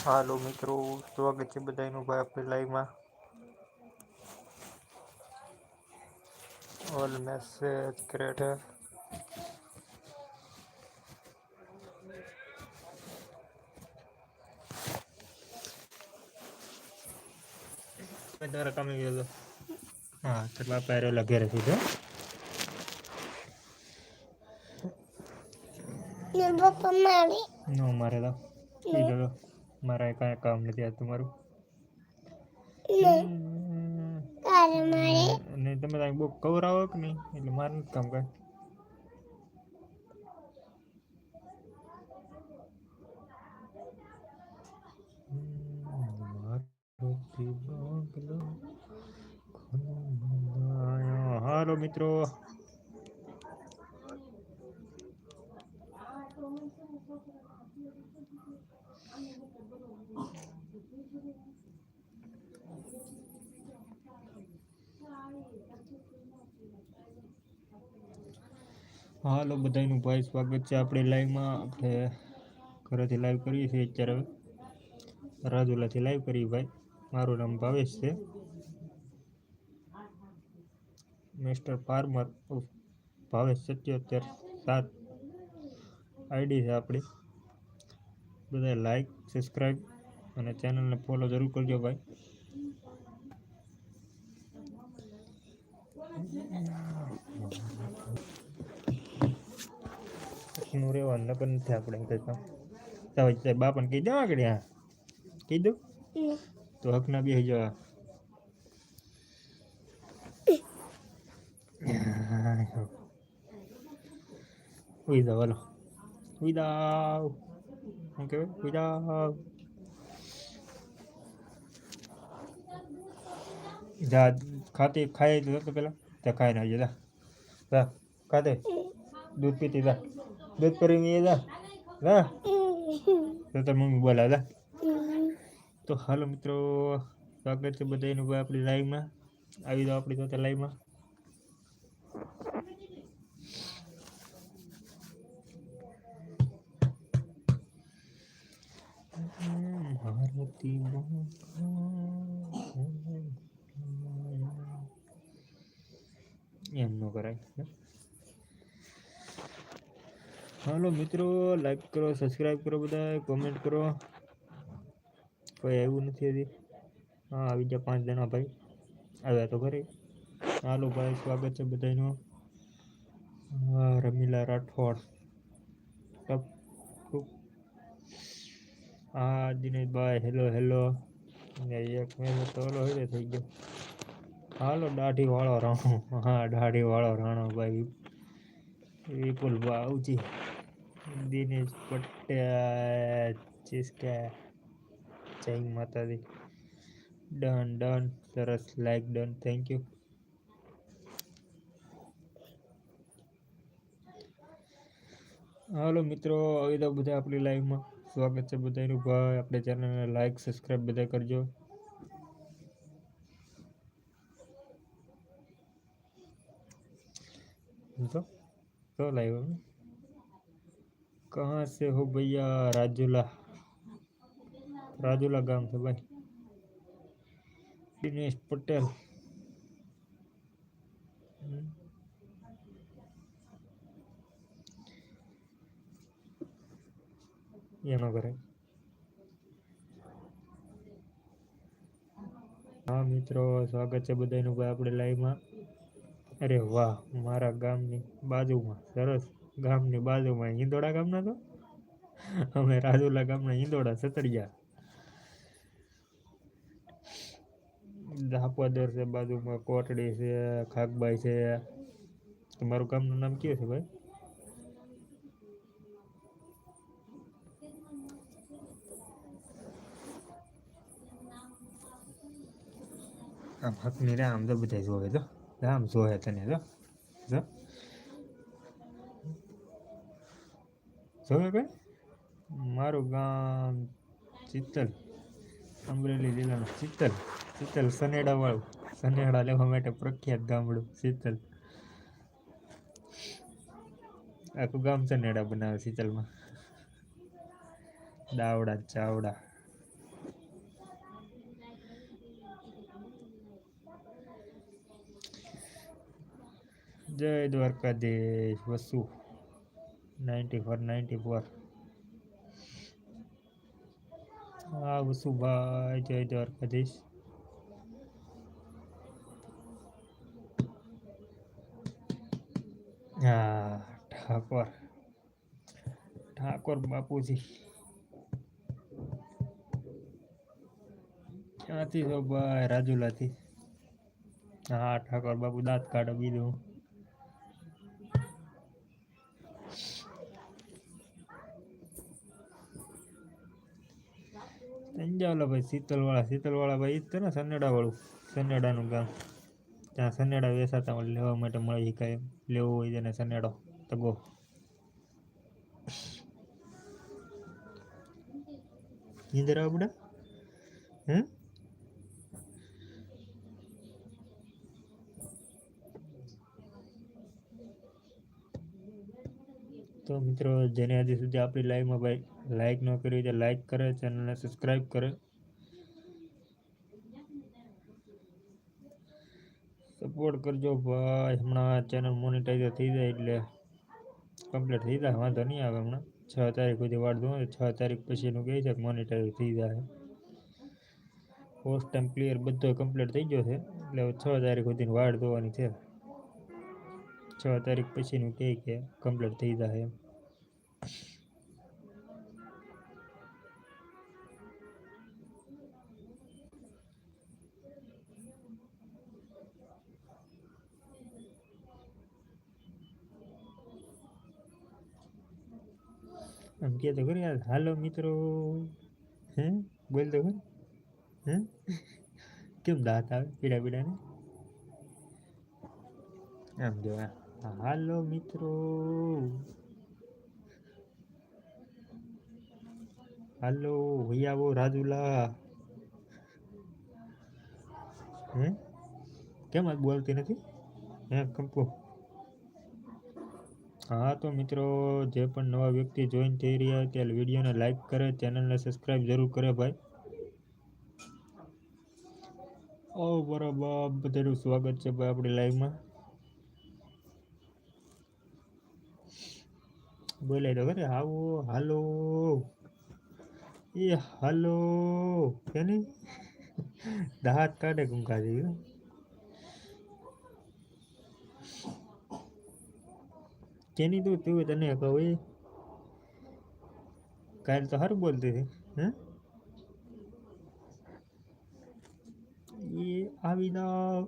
હાલો મિત્રો સ્વાગત છે બધાનું ભાઈ આપણી લાઈવમાં ઓલ મેસેજ ક્રિએટર તમારા કામે ગયો હા કેટલા પહેરો લગે રહી છે પપ્પા મારી. નો મારે તો મારા કાંઈ કામ નથી આ તમારું તારે મારે ને તમે ત્યાં બુક કવર આવો કે નહીં એટલે મારે નથી કામ કાંઈ હાલો મિત્રો હાલો બધાનું ભાઈ સ્વાગત છે આપણે લાઈવમાં. આપણે ઘરેથી લાઈવ કરીએ છીએ અત્યારે રાજુલાથી લાઈવ કરીએ ભાઈ. મારું નામ ભાવેશ છે. મિસ્ટર ફાર્મર ભાવેશ સત્યોતેર સાત. આઈડી છે આપણી. બધા લાઈક સબસ્ક્રાઈબ અને ચેનલને ફોલો જરૂર કરજો ભાઈ. નું રહેવાનું નકર નથી આપણે કંઈ કામ તાવ બાપાને કહી દો આગળ હા કીધું તો હકના બે જવા ઉઈ જાવ હાલો ઉઈ જાવ શું કહેવાય ઉઈ જાવ જા ખાતી ખાઈ તો તો પેલા ત્યાં ખાઈ નાખજે જા જા ખાતે દૂધ પીતી જા દૂધ કરી મી જા જા તો તાર મમ્મી બોલા જા તો હાલો મિત્રો સ્વાગત છે બધાનું ભાઈ આપણી લાઈવમાં આવી જાઓ આપણી સાથે લાઈવમાં ભારતી એમ ન કરાય હાલો મિત્રો લાઈક કરો સબસ્ક્રાઈબ કરો બધા કોમેન્ટ કરો. કોઈ આવ્યું નથી હજી? હા, આવી ગયા પાંચ જણા ભાઈ. આવ્યા તો ખરી હાલો ભાઈ, સ્વાગત છે બધાનું. રમીલા રાઠોડ. હા, દિનેશભાઈ હેલો હેલો એક મેં તો ઓલો હેડે થઈ ગયો. હાલો દાઢી વાળો રાણો. હા દાઢી વાળો રાણો ભાઈ. વિપુલ બાઉજી દિનેશ પટેલ ચીસકે જય માતાજી. ડન ડન સરસ. લાઈક ડન થેન્ક યુ હાલો મિત્રો, આવી તો બધા આપણી લાઈફમાં સ્વાગત છે બધાનું. ભાઈ આપણે ચેનલને લાઈક સબસ્ક્રાઈબ બધા કરજો. તો લાઈવ कहाँ से हो भैया राजूला राजूला गांव से भाई दिनेश पटेल हम्म। એનો કરે હા મિત્રો સ્વાગત છે બધાનું ભાઈ આપણે લાઈવમાં અરે વાહ મારા ગામની બાજુમાં સરસ ગામની બાજુમાં હિંદોડા ગામના તો? અમે રાજુલા ગામના હિંદોડા સતરિયા ધાપોદર છે, બાજુમાં કોટડી છે ખાકબાઈ છે. તમારું ગામનું નામ કયું છે ભાઈ? આમ હકની રે આમ તો બધા જોવે તો. આમ જોવે તને તો. જો. ઝવેરભાઈ મારું ગામ ચિત્તલ અમરેલી જિલ્લાનું. ચિત્તલ ચિત્તલ સનેડાવાળું. સનેડા લેવા માટે પ્રખ્યાત ગામડું ચિત્તલ. આખું ગામ સનેડા બનાવે શીતલમાં. દાવડા ચાવડા. જય Dwarkadhish Vasu. Ninety four ninety four હા વસુભાઈ જય દ્વારકાધીશ. હા, ઠાકોર. ઠાકોર બાપુજી. ક્યાંથી છો ભાઈ? રાજુલાથી. હા, ઠાકોર બાપુ દાંત કાઢો બીજું. અંજાવલા ભાઈ, શીતલવાળા શીતલવાળા ભાઈ જ છે ને સનેડા વાળું સનેડાનું ગામ. ત્યાં સનેડા વેસાતા લેવા માટે મળે કાંઈ લેવું હોય તેને સનેડો તગો નીંદર આવે બડા. હે તો મિત્રો, જેને હજી સુધી આપણી લાઈવમાં ભાઈ લાઈક ન કરી હોય તો લાઈક કરે ચેનલને સબસ્ક્રાઈબ કરે સપોર્ટ કરજો ભાઈ હમણાં ચેનલ મોનિટાઈઝ થઈ જાય એટલે કમ્પ્લીટ થઈ જાય વાંધો નહીં આવે હમણાં છ તારીખ સુધી વાટ દઉં છ તારીખ પછીનું કહે છે કે મોનિટાઈઝ થઈ જાય પોસ્ટ ટાઈમ ક્લિયર બધો કમ્પ્લીટ થઈ ગયો છે એટલે હવે છ તારીખ સુધીની વાટ જોવાની છે છ તારીખ પછીનું કહે કે કમ્પ્લીટ થઈ જાય એમ આમ કે તો ખરી, હાલો મિત્રો. હે? બોલ તો ખરી. હે? કેમ દાંત આવે, પીડા પીડા ને આમ જો હાલો મિત્રો. હાલો ભૈયા આવો રાજુલા. હે? કેમ આજ બોલતી નથી? હે કંપો હા, તો મિત્રો, જે પણ નવા વ્યક્તિ જોઈન થઈ રહ્યા હોય, ત્યારે વિડીયોને લાઈક કરે ચેનલને સબસ્ક્રાઈબ જરૂર કરે ભાઈ. ઓ, બરાબર. બધાનું સ્વાગત છે ભાઈ આપણી લાઈવમાં બોલાય તો ખરે. આવો હાલો. એ, હાલો. કે નહીં દાંત કાઢે કુંકાજી કેની તું તું તને કહું એ. કાલ તો સારું બોલતી હતી, હે? એ આવી જાવ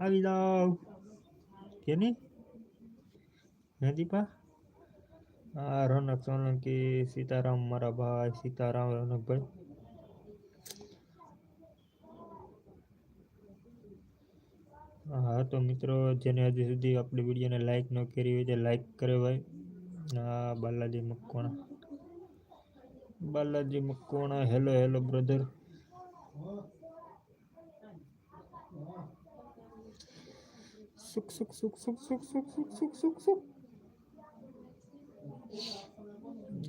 આવી જાવ. કે નહીં? હે દીપા? હા રોનક સોલંકી સીતારામ, મારા ભાઈ સીતારામ, રોનકભાઈ. હા, તો મિત્રો, જેને હજી સુધી આપણી વિડીયોને લાઇક ન કરી હોય તે લાઇક કરે ભાઈ. હા, Balaji Makwana. Balaji Makwana hello hello brother સુખ સુખ સુખ સુખ સુખ સુખ સુખ સુખ સુખ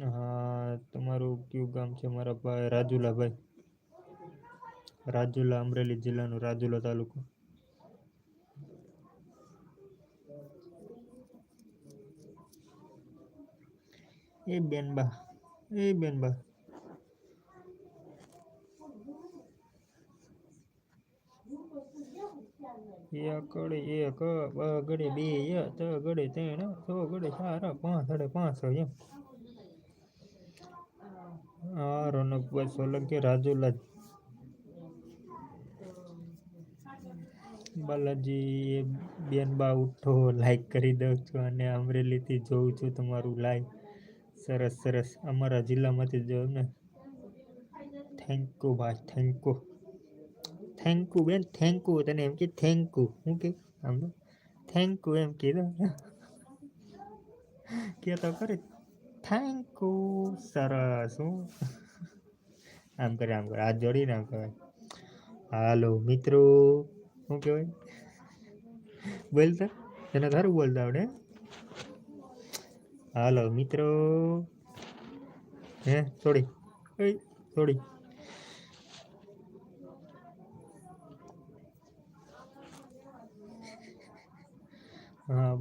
હા, તમારું કયું ગામ છે? મારા ભાઈ રાજુલા ભાઈ રાજુલા અમરેલી જિલ્લાનું રાજુલા તાલુકો. એ બેનબા એ બેનબા એક ગળે એક, બા ગળે બે, ય, ત ગળે ત્રણ, છ ગડે ચાર, પાંચ, સાડે પાંચસો એમ. હા રોનકભાઈ સોલંકી રાજુલા બાલાજી બેનબા ઉઠો લાઈક કરી દઉં છું અને અમરેલીથી જોઉં છું તમારું લાઈવ સરસ સરસ. અમારા જિલ્લામાંથી જો ને થેન્ક યુ ભાઈ થેન્ક યુ થેન્ક યુ બેન થેન્ક યુ તને એમ કે થેન્ક યુ હું કે, આમ થેન્ક યુ એમ કીધું. કે તો કરે થેન્ક યુ સરસ, હું. આમ કરે આમ કરે. હાથ જોડીને આમ કહેવાય હાલો, મિત્રો. શું કહેવાય? બોલતા તને તારું બોલતા આવડે? હે? હાલો, મિત્રો. હે, થોડી. છોડી હા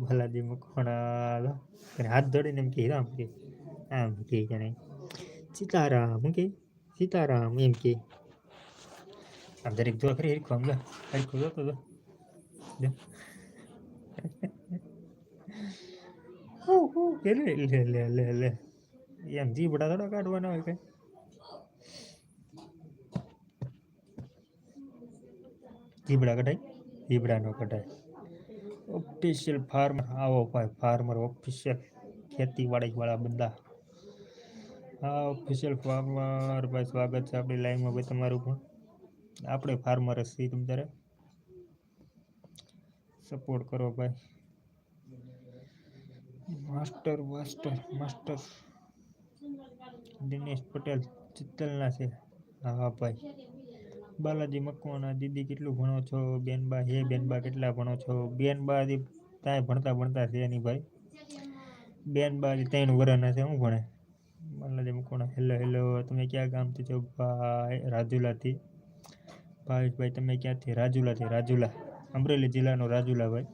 લો. અને હાથ જોડીને એમ કે રામ કે આમ કે જાણે. સીતારામ કે સીતારામ, એમ કે આમ દરેક જો ખરી હરખું આમ જા. હરખું જોતો જો. જો. હું હું કે લે લે લે લે લે એમ જીબડા થોડા કાઢવાના હોય કઈ જીબડા કઢાય જીબડા નો કઢાય ઓફિશિયલ ફાર્મર આવો ભાઈ ફાર્મર ઓફિશિયલ ખેતીવાડી વાળા બંદા હા ઓફિશિયલ ફાર્મર ભાઈ સ્વાગત છે આપણી લાઈનમાં ભાઈ તમારું પણ આપણે ફાર્મર જ છીએ તમ તારે સપોર્ટ કરો ભાઈ master master master. Dinesh Patel, ચિત્તલના છે. હા, ભાઈ. બાલાજી મકવાણા, દીદી કેટલું ભણો છો? બેનબા, હે બેનબા, કેટલા ભણો છો? બેનબા હજી તાય ભણતા ભણતા છે નહીં, ભાઈ. બેનબા હજી ત્રણ વર્ષના છે શું ભણે? Balaji Makwana, hello hello. તમે ક્યાં ગામથી છો? ભાઈ, રાજુલાથી. ભાવેશભાઈ, તમે ક્યાંથી? રાજુલાથી રાજુલા. અમરેલી જિલ્લાનો રાજુલા, ભાઈ.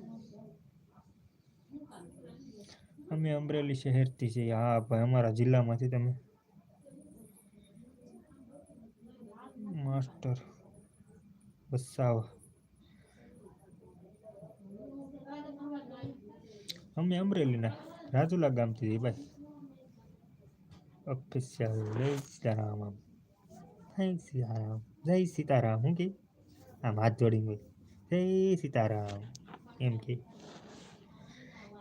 અમે અમરેલી શહેરથી છીએ. હા, ભાઈ, અમારા જિલ્લામાંથી તમે. માસ્ટર વસાવા. અમે અમરેલીના રાજુલા ગામથી છીએ, ભાઈ. ઓફિશિયલ જય સીતારામ. આમ જય સીતારામ. જય સીતારામ. હું કે? આમ હાથ જોડીને. જય સીતારામ. એમ કે.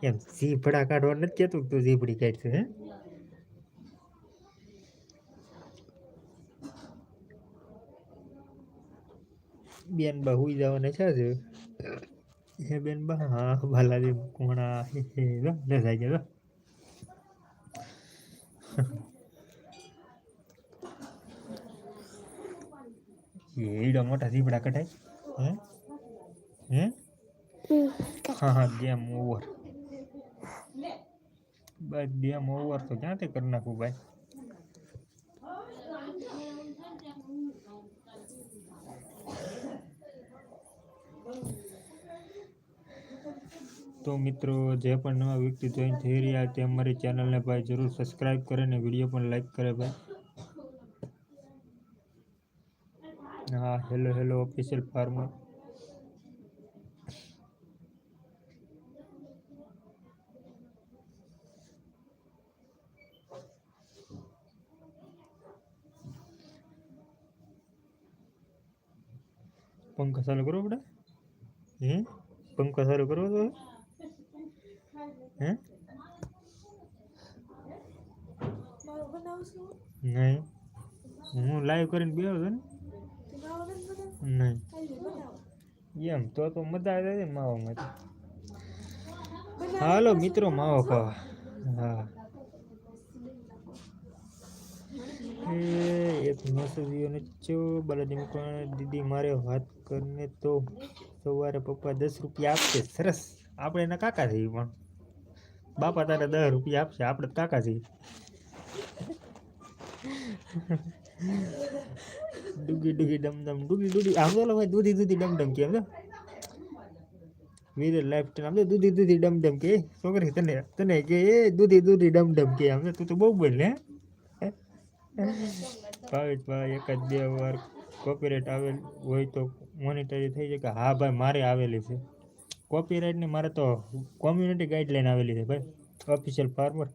એમ ઝીપડા કાઢવા નથી કહેતું કે તું ઝીપડી કાઢશે હે? બેન બા હુઈ જવાના છે જ હે બેન બા? હા બાલાજી કોણા હે ન જાય જો એડા મોટા ઝીપડા કઢાય. હે? હે? હા હા ગેમ ઓવર. બસ ગેમ ઓવર તો ક્યાંથી કરી નાખું ભાઈ? તો મિત્રો, જે પણ નવા વ્યક્તિ જોઈન થઈ રહ્યા તે અમારી ચેનલને ભાઈ જરૂર સબસ્ક્રાઈબ કરે ને વીડિયો પણ લાઈક કરે ભાઈ. હા હેલો હેલો ઓફિશિયલ ફાર્મર પંખા ચાલુ કરવો પડે? હે પંખો ચાલુ કરવો તો? હે? નહીં. હું લાઈવ કરીને બેહો છો ને? નહીં. એમ તો તો મજા આવે માવામાં હાલો મિત્રો, માવો ખાવા. હા એ એક મેસેજીઓ નચ્યો બાલાજી મકવાણા દીદી મારે વાત કરીને તો સવારે પપ્પા દસ રૂપિયા આપશે. સરસ. આપણે એના કાકા છીએ પણ. બાપા તારે દસ રૂપિયા આપશે. આપણે કાકા છીએ. ડુગી ડુગી ડમ ડમ ડુગી ડુગી. આમ તો ભાઈ દૂધી દૂધી ડમ ડમ કેમ વીરે લાઈફ ટાઈમ આમ તો દૂધી દૂધી ડમ ડમ કે. છોકરી તને તને કે એ દૂધી દૂધી ડમ ડમ કે આમ તું તો બહુ બોલ ને. ભાવેશ ભાઈ એક જ બે વાર કોપીરાઇટ આવેલ હોય તો મોનિટરી થઈ જાય કે હા ભાઈ મારે આવેલી છે. કોપીરાઇટ ને મારે તો કોમ્યુનિટી ગાઈડલાઈન આવેલી છે ભાઈ ઓફિશિયલ ફાર્મર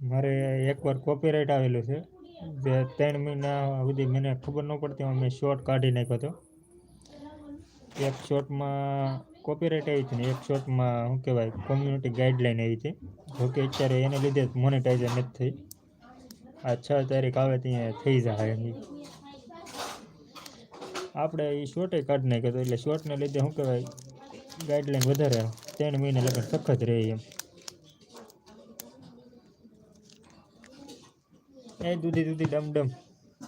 મારે એકવાર કોપીરાઇટ આવેલું છે. જે ત્રણ મહિના સુધી મને ખબર ન પડતી મેં શોર્ટ કાઢી નાખ્યો હતો. એક શોર્ટમાં કોપીરાઇટ આવી હતી ને, એક શોર્ટમાં શું કહેવાય કોમ્યુનિટી ગાઈડલાઈન આવી હતી જોકે અત્યારે એને લીધે મોનેટાઈઝર નથી થઈ. આ છ તારીખ આવે ત્યાં થઈ જાય એમ. ઈ. આપણે એ શોર્ટે કાઢી નાખ્યો હતો એટલે શોર્ટને લીધે શું કહેવાય ગાઈડલાઈન વધારે ત્રણ મહિના લગન સખત રહે એમ. એ દૂધી દૂધી ડમ ડમ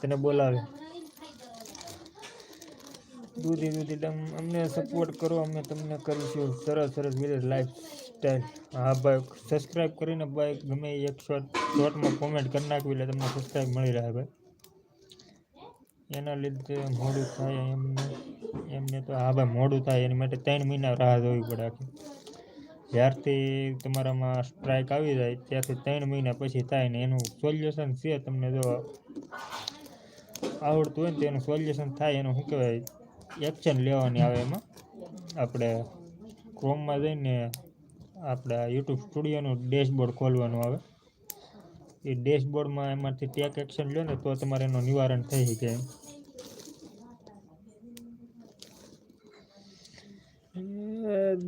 તને બોલાવે. દૂધી દૂધી ડમ, અમને સપોર્ટ કરો, અમે તમને કરીશું. સરસ સરસ વિલેજ લાઈફ સ્ટાઈલ હા, ભાઈ સબસ્ક્રાઈબ કરીને ભાઈ, ગમે એક શોર્ટ શોર્ટમાં કોમેન્ટ કરી નાખવી એટલે તમને સબસ્ક્રાઈબ મળી રહે, ભાઈ. એના લીધે મોડું થાય એમને એમને તો, હા, ભાઈ, મોડું થાય. એની માટે ત્રણ મહિના રાહ જોવી પડે આખી. જ્યારથી તમારામાં સ્ટ્રાઇક આવી જાય, ત્યારથી ત્રણ મહિના પછી થાય ને એનું સોલ્યુશન છે. તમને જો આવડતું હોય ને તો સોલ્યુશન થાય. એનું શું કહેવાય? એક્શન લેવાની આવે એમાં. આપણે ક્રોમમાં જઈને આપણે યુટ્યુબ સ્ટુડિયોનું ડેશબોર્ડ ખોલવાનું આવે. એ ડેશબોર્ડમાં એમાંથી ટેક એક્શન લો ને તો તમારે એનું નિવારણ થઈ શકે એમ.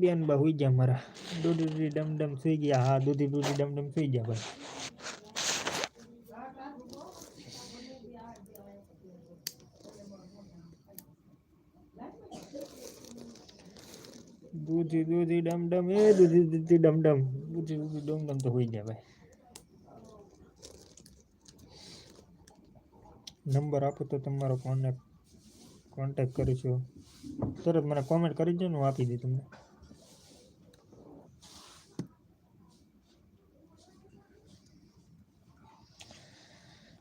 બેન બા હુઈ ગયા મારા. દૂધી દૂધી ડમ ડમ સુઈ ગયા. હા દૂધી દૂધી ડમ ડમ સુઈ ગયા ભાઈ દૂધી દૂધી ડમ ડમ એ દૂધી દૂધી ડમ ડમ દૂધી દૂધી ડમ ડમ તો હોઈ જાય ભાઈ નંબર આપો તો તમારો કોન્ટેક્ટ કોન્ટેક્ટ કરીશું તરત મને કોમેન્ટ કરી દો હું આપી દઈ તમને.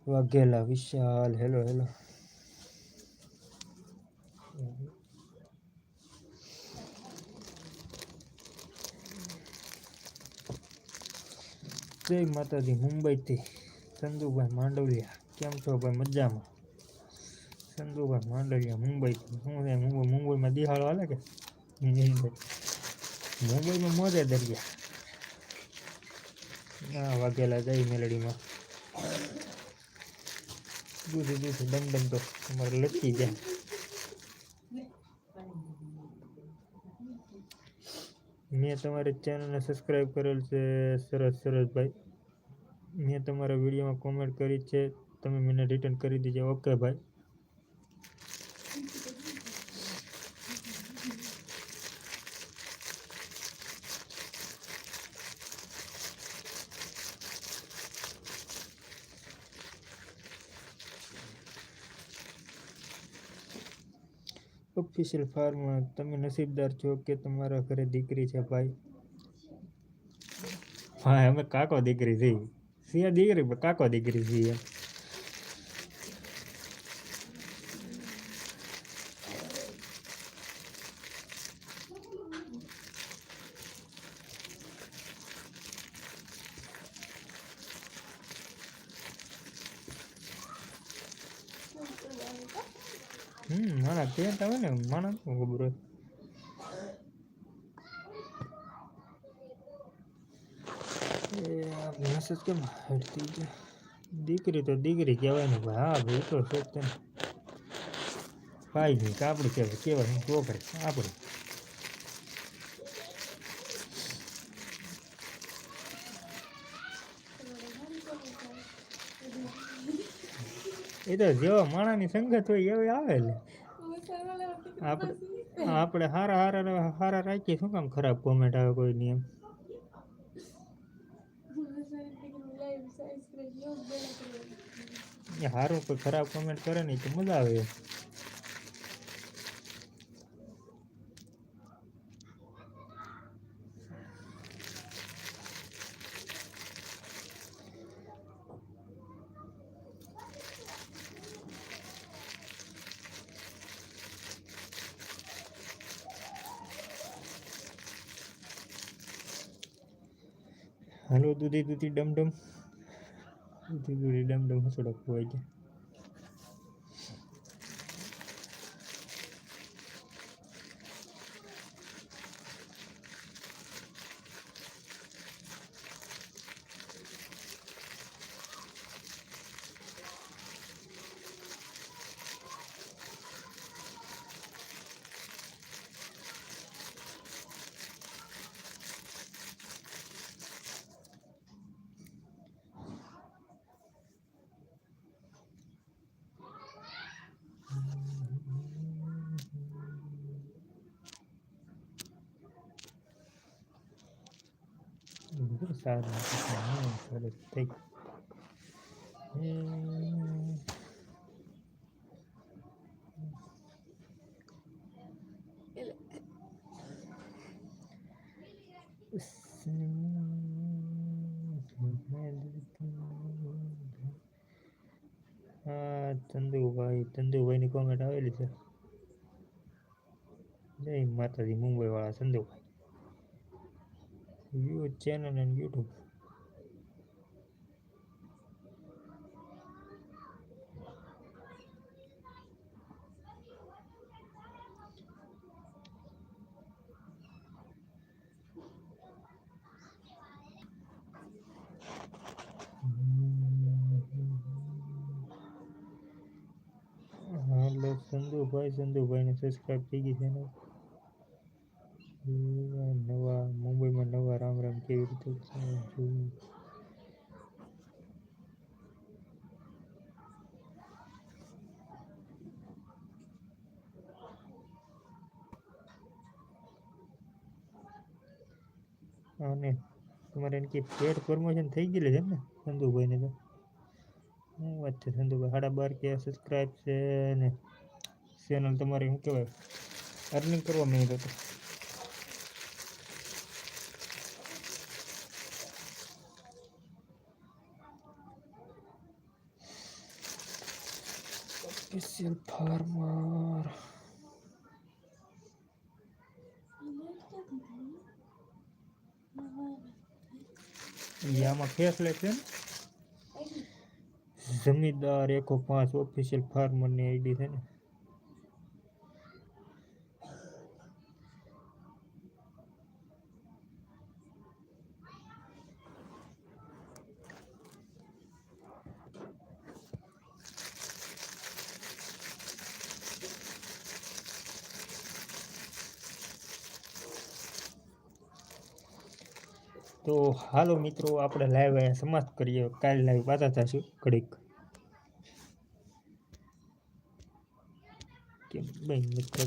વાઘેલા વિશાલ હેલો હેલો જય માતાજી મુંબઈથી ચંદુભાઈ માંડવિયા. કેમ છો ભાઈ? મજામાં? ચંદુભાઈ માંડવિયા મુંબઈથી. શું છે મુંબઈ મુંબઈમાં દિહાળો હાલે કે? મુંબઈ મુંબઈમાં મોજે દરિયા. ના વાઘેલા જઈ મેલડીમાં. દૂધી દૂધી દમ દમ તો તમારે લટકી જાય. મેં તમારી ચેનલને સબસ્ક્રાઈબ કરેલ છે સરસ સરસ ભાઈ. મેં તમારા વિડીયોમાં કોમેન્ટ કરી છે. તમે મને રિટર્ન કરી દીજો. ઓકે ભાઈ. ઓફિશિયલ ફાર્મ તમે નસીબદાર છો કે તમારા ઘરે દીકરી છે ભાઈ? હા, અમે કાકો દીકરી છીએ. સિંહ દીકરી, કાકો દીકરી છીએ. પેન્ટ આવે ને માણસ ખબર હોય મેસેજ કેમ હટતી છે દીકરી તો દીકરી કહેવાય ને ભાઈ હા ભાઈ તો છે જ તે ને ભાઈ નહીં કાપડી કહેવાય કહેવાય છોકરી આપણે એ તો જેવા માણાની સંગત હોય એવી આવે લે આપણે આપણે હારા હારા હારા રાખીએ શું કામ ખરાબ કોમેન્ટ આવે કોઈ એ હારું કોઈ ખરાબ કોમેન્ટ કરે નહીં તો મજા આવે હાલો દૂધી દૂધી ડમ ડમ. દૂધી દૂધી ડમ ડમ હસોડો ખોવાઈ ગયા. બહુ સારું હા, સરસ થઈ હમ. હા ચંદુભાઈ ચંદુભાઈની કોમેન્ટ આવેલી છે જય માતાજી મુંબઈ વાળા Chandubhai view channel and YouTube હાલો ચંદુભાઈ ચંદુભાઈને સબસ્ક્રાઈબ થઈ ગઈ છે ને નવા મુંબઈમાં નવા રામ રામ કેવી રીતે છે જોયું. અને તમારે કે પેડ પ્રમોશન થઈ ગયેલી છે ને ચંદુભાઈને તો? શું વાત છે સંધુભાઈ સાડા બાર કે સબસ્ક્રાઈબ છે ને ચેનલ તમારી શું કહેવાય? અર્નિંગ કરવા માંગ્યો હતો. સ્પેશિયલ ફાર્મર ઈ આમાં ફેસલે છે જમીનદાર એકો પાંચ ઓફિશિયલ ફાર્મરની આઈડી છે ને તો હાલો મિત્રો, આપણે લાઈવ અહીંયા સમાપ્ત કરીએ. કાલે લાઈવ પાછા થશું ઘડીક. કેમ બેન મિત્ર